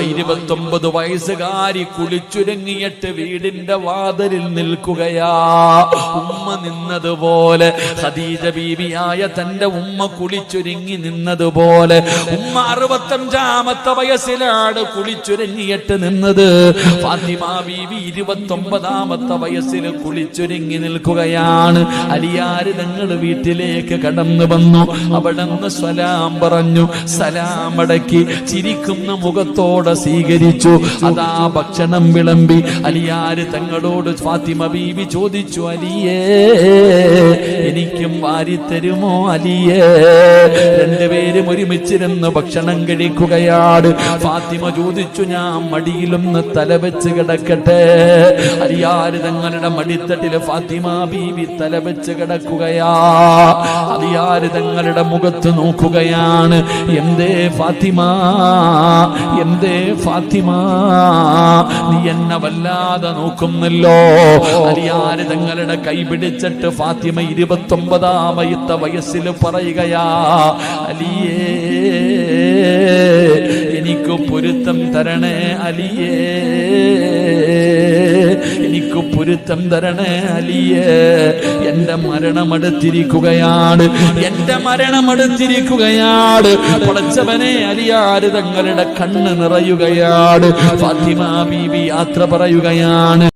ഇരുപത്തൊമ്പത് വയസ്സുകാരി കുളിച്ചുരങ്ങിയിട്ട് വീടിന്റെ വാതിലിൽ നിൽക്കുകയാ. ഉമ്മ നിന്നതുപോലെ ഖദീജ ബീവിയായ തന്റെ ഉമ്മ കുളിച്ചുരുങ്ങി നിന്നതുപോലെ. ഉമ്മ അറുപത്തഞ്ചാമത്തെ വയസ്സിലാണ് കുളിച്ചുരങ്ങിയിട്ട് നിന്നത്. ഫാത്തിമ ബീവി ഇരുപത്തൊമ്പതാമത്തെ വയസ്സിൽ കുളിച്ചുരുങ്ങി നിൽക്കുകയാണ്. അലിയാര് ഞങ്ങൾ വീട്ടിലേക്ക് കടന്നു വന്നു. അവിടെ നിന്ന് സ്വലാം പറഞ്ഞു. സലാം അടക്കി ചിരിക്കുന്ന മുഖത്തോടെ സ്വീകരിച്ചു. അതാ ഭക്ഷണം വിളമ്പി അലിയാര് തങ്ങളോട് ഫാത്തിമ ബീവി ചോദിച്ചു അലിയേ എനിക്കും വാരിത്തരുമോ അലിയേ? രണ്ടുപേരും ഒരുമിച്ചിരുന്ന് ഭക്ഷണം കഴിക്കുകയാണ്. ഫാത്തിമ ചോദിച്ചു ഞാൻ മടിയിലൊന്ന് തലവെച്ച് കിടക്കട്ടെ. അലിയാര് തങ്ങളുടെ മടിത്തട്ടിൽ ഫാത്തിമ ബീവി തല തലവെച്ച് കിടക്കുകയാ. അലിയാര് തങ്ങളുടെ മുഖത്ത് നോക്കുകയാണ് എന്തേ ഫാത്തിമ? എന്തേ ഫാത്തിമ? നീ എന്നെ വല്ലാതെ നോക്കുന്നല്ലോ. അലിയാര് തങ്ങളുടെ കൈ പിടിച്ചിട്ട് ഫാത്തിമ ഇരുപത്തൊമ്പതാമയത്തെ വയസ്സിൽ പറയുകയാ അലിയേ എനിക്ക് പൊരുത്തം തരണേ അലിയേ. എനിക്ക് പൊരുത്തം തരണേ അലിയേ. എന്റെ മരണമെടുത്തിരിക്കുകയാണ് എന്റെ മരണമെടുത്തിരിക്കുകയാണ്. പൊളച്ചവനെ അലിയാര് തങ്ങളുടെ കണ്ണ് നിറയുകയാണ്. ഫാത്തിമ ബീബി യാത്ര പറയുകയാണ്.